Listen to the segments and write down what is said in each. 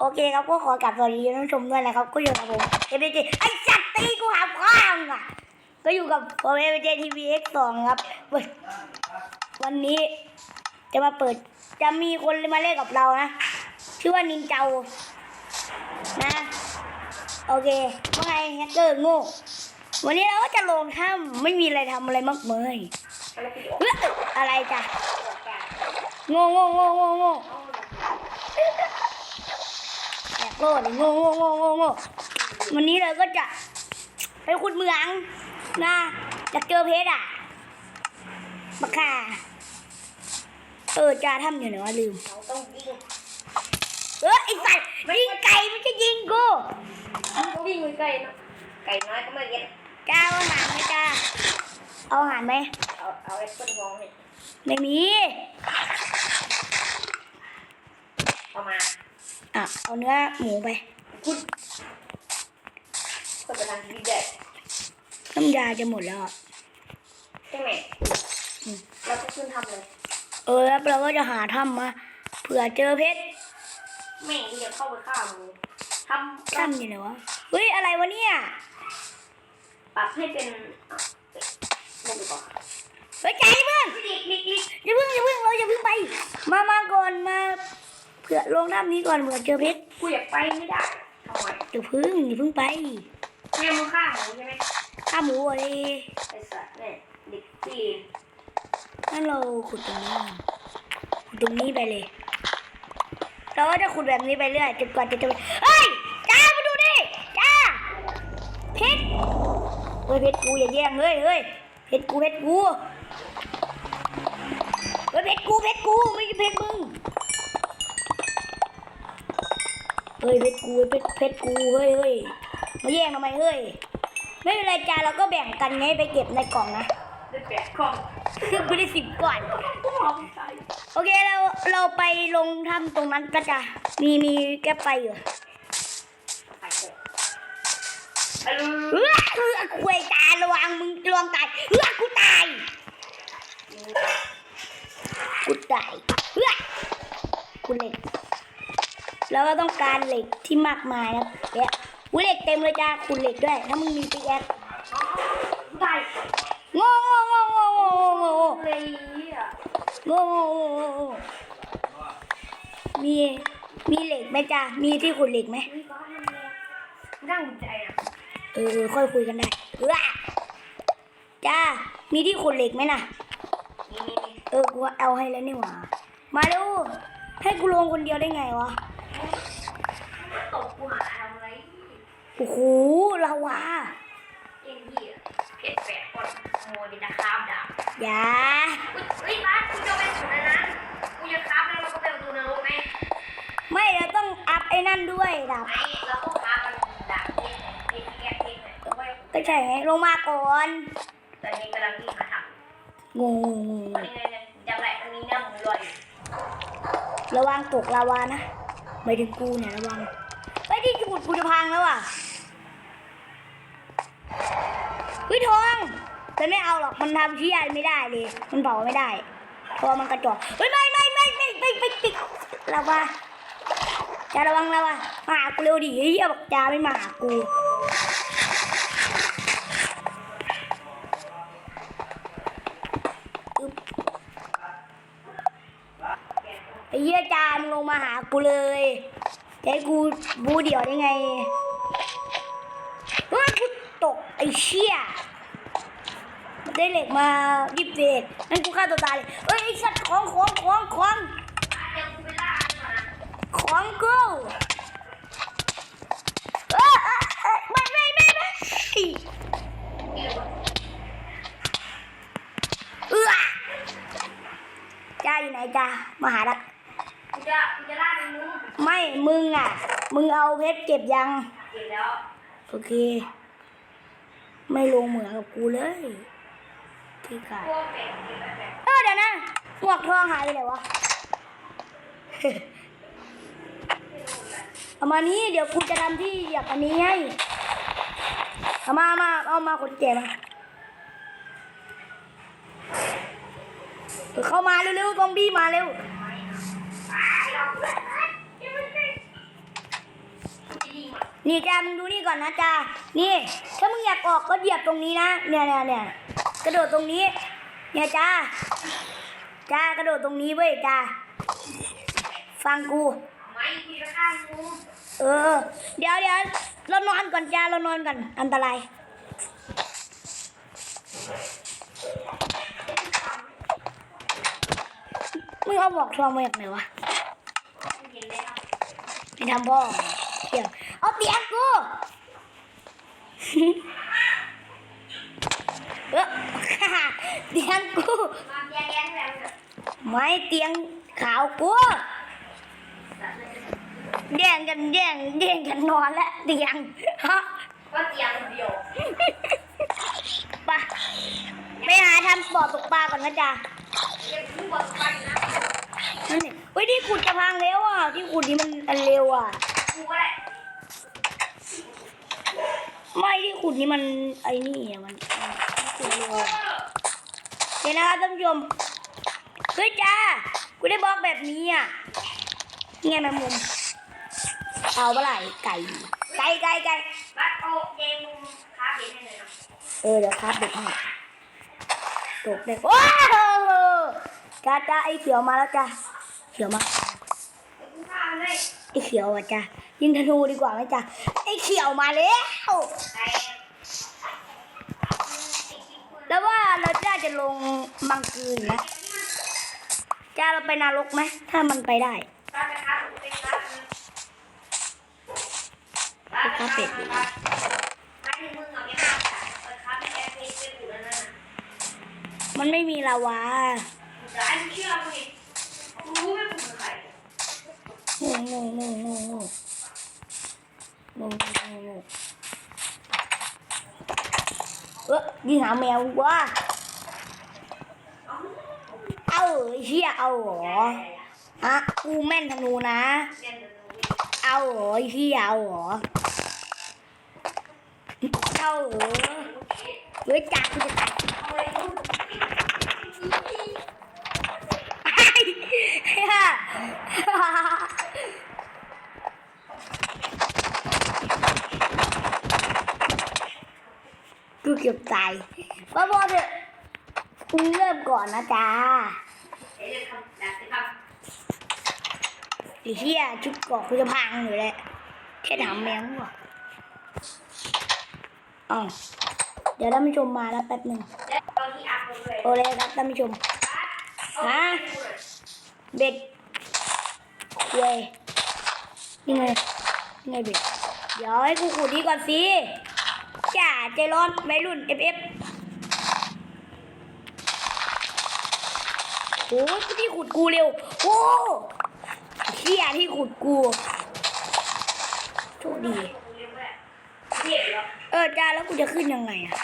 โอเคครับก็ขอกลับสวัสดีท่านผู้ชมด้วยนะครับก็อยู่กับผมเอเบจไอ้จัดตีกูหาข้างอะก็อยู่กับผมเอเบจทีวีเอ็กสองครับ วันนี้จะมาเปิดจะมีคนมาเล่นกับเรานะ ชื่อว่านินเจานะโอเคว่าไงแฮกเกอร์โง่วันนี้เราก็จะลงถ้ำไม่มีอะไรทำอะไรมากมายเฮ้ยอะไรจ้ะโง่โง่โง่โง่โง่ โง่ดิโง่โง่โง่โง่โง่วันนี้เราก็จะไปขุดเหมืองนะอยากเจอเพชรอะบักค่าเออจ่าทำอยู่ไหนวะลืมเราต้องยิงเออไอ้สัตว์ยิงไก่ไม่ใช่ยิงกูต้องวิ่งไกลๆเนาะไก่น้อยก็ไม่เย็นจ้าเอาอาหารไหมจ้าเอาอาหารไหมเอาเอาไอ้ต้นวองเนี่ยไม่มี เอามา อะ เอาเนื้อหมูไปคุณก็เป็นทางที่ดีเด็ดน้ำยาจะหมดแล้วอะใช่ไหมเราก็ขึ้นทำเลย เออแล้วเราก็จะหาถ้ำมาเผื่อเจอเพชรแม่งที่จะเข้าไปฆ่ามึงทำถ้ำอยู่ไหนวะเฮ้ยอะไรวะเนี่ย ปรับให้เป็นอะไม่ดูก่อน ลงถ้ำนี้ก่อนเผื่อเจอเพชรกูอยากไปไม่ได้ทำไมอย่าเพิ่งอย่าเพิ่งไปแม่มึงฆ่าหมูใช่ไหมข้าหมูอะไรไอ้สัตว์เนี่ยเด็กจีนงั้นเราขุดตรงนี้ก่อนขุดตรงนี้ไปเลยเราก็จะขุดแบบนี้ไปเรื่อยจนกว่าจะเจอเฮ้ยจ้ามาดูดิจ้าเพชรเฮ้ยเพชรกูอย่าแย่งเฮ้ยเฮ้ยเพชรกูเพชรกูเฮ้ยเพชรกูเพชรกูไม่ใช่เพชรมึง เฮ้ยเพชรกูเพชรเพชรกูเฮ้ยเฮ้ยมาแย่งทำไมเฮ้ย ไม่เป็นไรจ้าเราก็แบ่งกันไงไปเก็บในกล่องนะได้แปดกล่องกูได้สิบก่อนกูหอมใจโอเคเราเราไปลงถ้ำตรงนั้นก็จะมีมีแก้ไฟอยู่ไข่เต็มไอ้ลูเฮ้ยเฮ้ยคุยตายระวังมึงระวังตายเฮ้ยกูตายกูตายเฮ้ยกูเหล็ก แล้วก็ต้องการเหล็กที่มากมายนะเนี่ยอุ้ยเหล็กเต็มเลยจ้าคุณเหล็กด้วย ถ้ามึงมีปิกแอคไก่โง่โง่โง่โง่โง่โง่โง่เลยอะโง่โง่โง่โง่โง่มีมีเหล็กไหมจ้ามีที่ขุดเหล็กไหมนี่ก็ทำเลยนั่งใจอะเออค่อยคุยกันได้เออจ้ามีที่ขุดเหล็กไหมน่ะนี่นี่นี่เออกูเอาให้แล้วนี่หว่ามาดูให้กูลงคนเดียวได้ไงวะ ตกกูหาทำอะไร โอ้โหลาวาเอ็งยี่เผ็ดแปดคนโมดิตาคามดาบอย่าเฮ้ยบ้านกูจะไปสุดนะกูจะคามแล้วเราก็ไปประตูนรกไหมไม่เราต้องอัพไอ้นั่นด้วยดับไอ้เราก็คามมันดาบเอ็งเอ็งแกเอ็งเลยไว้ก็ใช่ไงลงมาก่อนตอนนี้กำลังที่หาทงงงงำนี่ไงเนี่ยจำได้มันมีเนื้อหมูลอยระวังตกลาวานะไม่ถึงกูเนี่ยระวังไอ้ยที่ขุดกูจะพังแล้วอะ เฮ้ยทองแต่ไม่เอาหรอกมันทำชี้อะไรไม่ได้เลย มันเผาไม่ได้เพราะมันกระจอกเฮ้ยไม่ไม่ไม่ไม่ไม่ไม่ติดลาวาจะระวังลาวามาหากูเร็วดิเฮียบอกจาไม่มาหากูไอ้เหี้ยจามลงมาหากูเลยจะให้กูบูเดี่ยวได้ไงเฮ้ยกูตกไอ้เชี่ย ได้เหล็กมายิบเศษนั่นกูฆ่าตัวตายเลยเฮ้ยไอ้สัตว์ของของของของเดี๋ยวกูไปล่ามันก่อนนะของกูไม่ไม่ไม่ไม่เออจ้าอยู่ไหนจ้ามาหาละจะจะล่ามุ้งไม่มึงอะ มึงเอาเพชรเก็บยังเสร็จแล้วโอเค ไม่ลงเหมือนกับกูเลย ที่ขาดพวกเออเดี๋ยวนะหมวกทองหายไปไหนวะเอามานี้เดี๋ยวกูจะทำที่อยากอันนี้ให้เอามามาเอามาคนแก่มาเข้ามาเร็วๆซอมบี้มาเร็วนี่จ้ามึงดูนี่ก่อนนะจ้านี่ ถ้ามึงอยากออกก็เหยียบตรงนี้นะ เนี่ยเนี่ยเนี่ย กระโดดตรงนี้ เนี่ยจ้าจ้ากระโดดตรงนี้เว้ยจ้าฟังกูไม่กูจะฆ่ามึงเออ เดี๋ยวเดี๋ยวเรานอนก่อนจ้าเรานอนก่อนอันตรายมึงเอาบอกทองมาจากไหนวะมึงเห็นไหมครับไปทำพ่อเที่ยวเอาเตียงกู เออ เตียงกูมาแย่งแย่งแล้วเนี่ยไม่เตียงขาวกูแย่งกันแย่งแย่งกันนอนและเตียงฮะก็เตียงเดียวไปไปหาทำบ่อตกปลาก่อนนะจ๊ะเก็บทุกบทไปนะนั่นนี่เฮ้ยที่ขุดจะพังแล้วอะที่ขุดนี้มันอันเร็วอะกูก็ได้ไม่ที่ขุดนี้มันไอ้นี่อะมันมันขุดเร็ว อะเดี๋ยวนะครับท่านผู้ชมเฮ้ยจ้ากูได้บล็อกแบบนี้อะนี่ไงแมงมุมเอาเมื่อไหร่ไก่ไก่ไก่ไก่บัดโอเดมุมค้าเห็นให้เลยนะเออเดี๋ยวครับเด็กให้ตกเด็กว้าวจ้าจ้าไอ้เขียวมาแล้วจ้าเขียวมาเดี๋ยวกูฆ่ามันให้ไอ้เขียวอะจ้ายิงธนูดีกว่าไหมจ้าไอ้เขียวมาแล้ว เราจะจะลงบางคืนนะจะเราไปนรกไหมถ้ามันไปได้ก็เป็ดดีมันไม่มีลาวาโง่โง่โง่โง่โง่โง่โง่ เออยิงหาแมววะเอาไอ้เฮียเอาเหรอฮะกูแม่นธนูนะ เอาเหรอเฮียเอาเหรอเอาเหรอเฮ้ยจะตาย เอาไว้ดู ไอ้เฮียกู เกือบตายพ่อพ่อเถอะกูเริ่มก่อนนะจ๊ะดีทำแบบจะทไอ้เฮียชุดเกาะกูจะพังอยู่แล้วแค่ถามแมวว่ะอ๋อเดี๋ยวท่านผู้ชมมาแล้วแป๊บหนึ่งโอเลยครับท่านผู้ชมฮะเบ็ดเว้ยนี่ไงนี่ไงเบ็ดเดี๋ยวให้กูขุดดีก่อนสิ จ่าใจร้อนวัยรุ่น FF โอ้ยที่ขุดกูเร็ว โอ้เฮียที่ขุดกูโชคดี เออจ้าแล้วกูจะขึ้นยังไงอะ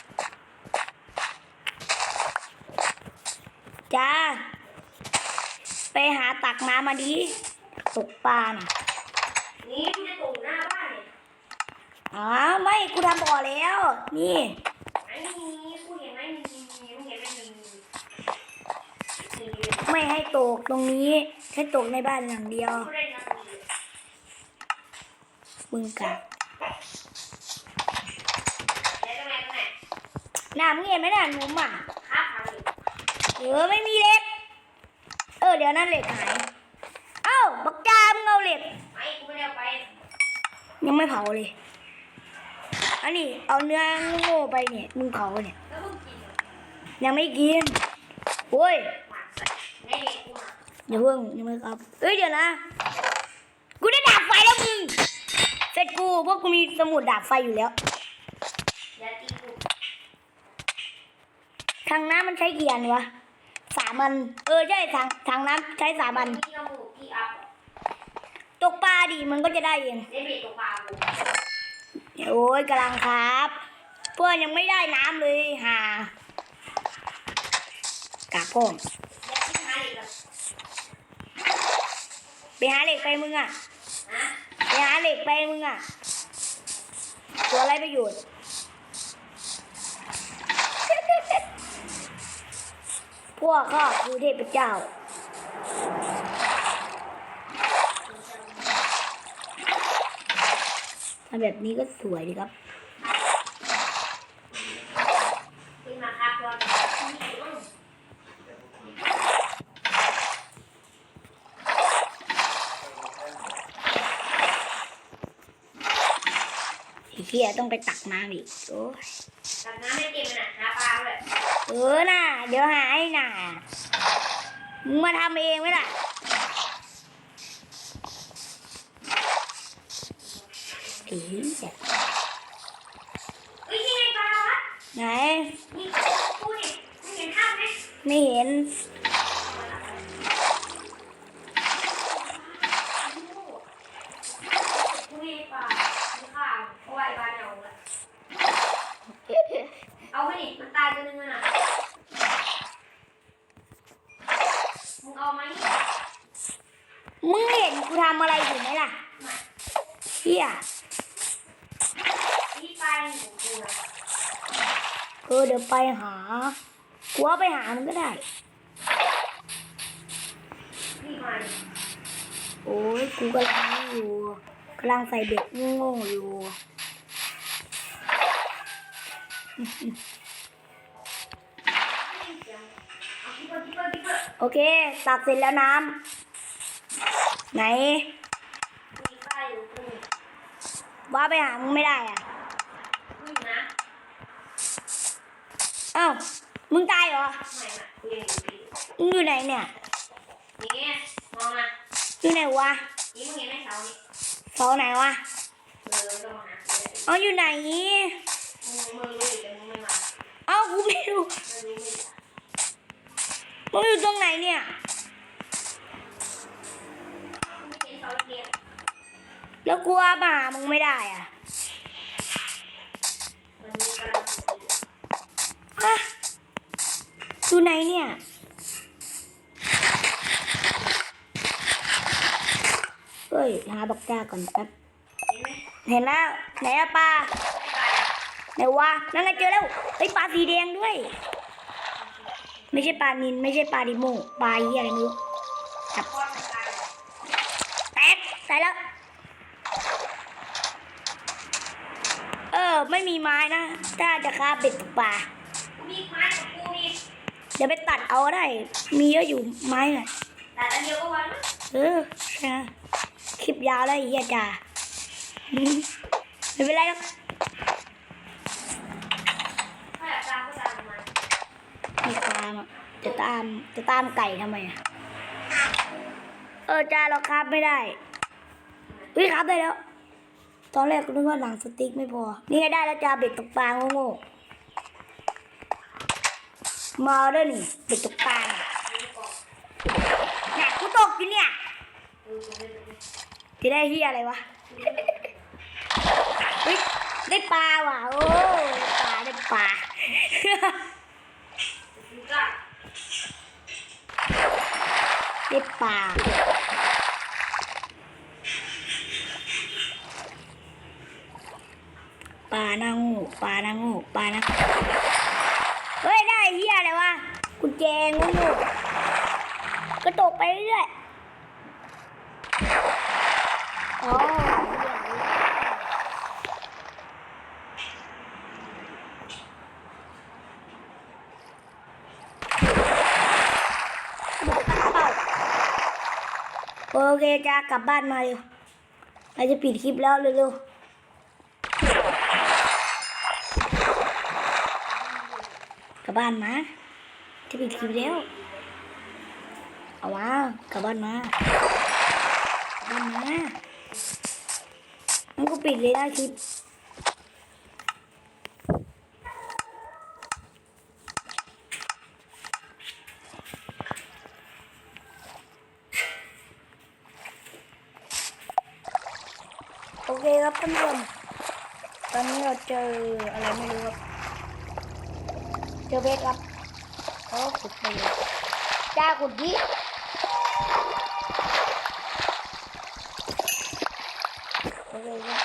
จ้า ไปหาตักน้ำมาดิตกปลาน่ะนี่กูจะตกหน้าบ้านเนี่ย อ๋อไม่กูทำบ่อแล้ว นี่ไอ้นี่กูเห็นไหมมีมีมึงเห็นไหมมีมีมีไม่ให้ตกตรงนี้ให้ตกในบ้านอย่างเดียวกูได้นะมีมึงกะแล้วทำไมทำไมน้ำมึงเห็นไหมน่ะหนุ่มอะครับทำอยู่เออไม่มีเหล็ก เออเดี๋ยวนั้นเหล็กหายเอ้าบักจามงเอาเหล็กไม่กูไม่ได้เอาไป ยังไม่เผาเลย อันนี้เอาเนื้อโง่ไปเนี่ยมึงเผาเนี่ยแล้วมึงกินเหรอยังไม่กินโอ้ยหมักใส่ในเด็กกูอะเดี๋ยวเพิ่งยังไม่ครับเอ้ยเดี๋ยวนะกูได้ดาบไฟแล้วมึงเสร็จกูเพราะกูมีสมุดดาบไฟอยู่แล้วอย่าตีกูทางน้ำมันใช้กี่อันวะสามอัน เออใช่ทางทางน้ำใช้สามอันที่น้ำมูกที่อัพตกปลาดิมันก็จะได้เอง โอ้ยกำลังครับ เพื่อนยังไม่ได้น้ำเลยห่ากากพ่อไปหาเหล็กไปมึงอะฮะไปหาเหล็กไปมึงอะตัวอะไรประโยชน์พวกข้าคือเทพเจ้า ทำแบบนี้ก็สวยดีครับขึ้นมาครับรอนี่อืมไอ้เหี้ยต้องไปตักน้ำอีกโอ้ยตักน้ำไม่เก็บมันน่ะหาปลาเลยเออน่ะ เดี๋ยวหาให้น่ะมึงมาทำเองไหมล่ะ ไหนไงปลาวะไหนนี่กูเนี่ยมึงเห็นภาพไหมไม่เห็นปลาไม่ข้าวเพราะว่าไอ้ปลาเนี่ยเอาเอาไปดิมันตายตัวนึงอะน่ะมึงเอาไหมมึงเห็นกูทำอะไรอยู่ไหมล่ะเฮียะ ไปของกูอะเออเดี๋ยวไปหากูว่าไปหามันก็ได้ นี่มาโอ้ยกูกำลังนี่อยู่กำลังใส่เบ็ดโง่ๆอยู่ เอาที่เปิดที่เปิดที่เปิดโอเคตักเสร็จแล้วน้ำไหน มีป้ายอยู่กูว่าไปหามึงไม่ได้อะ กูอยู่นะ เอ้าว มึงตายเหรอ มึงอยู่ไหนเนี่ย นี่มองมาอยู่ไหนวะ นี่มึงเห็นไหมเสานี่เสาไหนวะเออต้องมาเลยเอาอยู่ไหนมึงมึงรู้อยู่แต่มึงไม่มาเอ้ากูไม่รู้ไม่รู้ไม่รู้มึงอยู่ตรงไหนเนี่ยไม่เห็นเสาเทียนแล้วกูว่ามาหามึงไม่ได้อะ อะอยู่ไหนเนี่ยเฮ้ยหาบักจ้าก่อนแป๊บเห็นไหมเห็นแล้วไหนอะปลาไม่ตายอะไหนวะนั่นไงเจอแล้วไอ้ยปลาสีแดงด้วย ไม่ใช่ปลานินไม่ใช่ปลาดิโมปลาเหี้ยอะไรไม่รู้พ่อมันตายอะแตกตายแล้วเออไม่มีไม้นะ ถ้าจะฆ่าเป็ดตกปลา กูมีไม้กับกูมี เดี๋ยวไป ตัดเอาก็ได้ มีเยอะอยู่ไม้น่ะแต่อันเดียวก็วันมั้งเออใช่นะคลิปยาวแล้วไอ้เหี้ยจ่าอืมไม่เป็นไรหรอกถ้าอยากตามก็ตามมาไม่ตามอะจะตามจะตามไก่ทำไมอะเออจ่าเราครับไม่ได้วิครับได้แล้ว ตอนแรกก็นึกว่าหนังสติ๊กไม่พอ นี่ไงได้แล้วจ่าเบ็ดตกปลาโง่ๆ มาด้วยนี่เบ็ดตกปลาน่ะดูก่อนเนี่ยกูตกอยู่เนี่ยจะได้เฮียอะไรวะเฮ้ยได้ปลาว่ะโอ้ปลาได้ปลาได้ปลาปลาหน้างูปลาหน้างูปลาหน้า เฮ้ยได้เฮียอะไรวะกุญแจงูงูก็ตกไปเรื่อยอ๋อโอเคจ้ากลับบ้านมาเร็วเราจะปิดคลิปแล้วเร็วๆ ลับบ้านมา จะปิดคลิปแล้ว เอาวะกลับบ้านมากลับบ้านมามันก็ปิดเลยนะคลิปโอเคครับเพื่อนๆตอนนี้เราเจออะไรไม่รู้ครับ จอเบสครับเขาขุดไปจ้าขุดดิโอเคครับ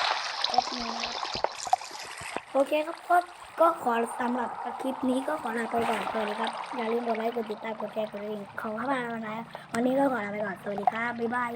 แป๊บนึงครับโอเคครับก็ก็ขอสำหรับคลิปนี้ก็ขอลาไปก่อนสวัสดีครับ อย่าลืมกดไลค์กดติดตามกดแชร์กดกระดิ่งของข้าพเจ้านะวันนี้ก็ขอลาไปก่อนสวัสดีครับบ๊ายบาย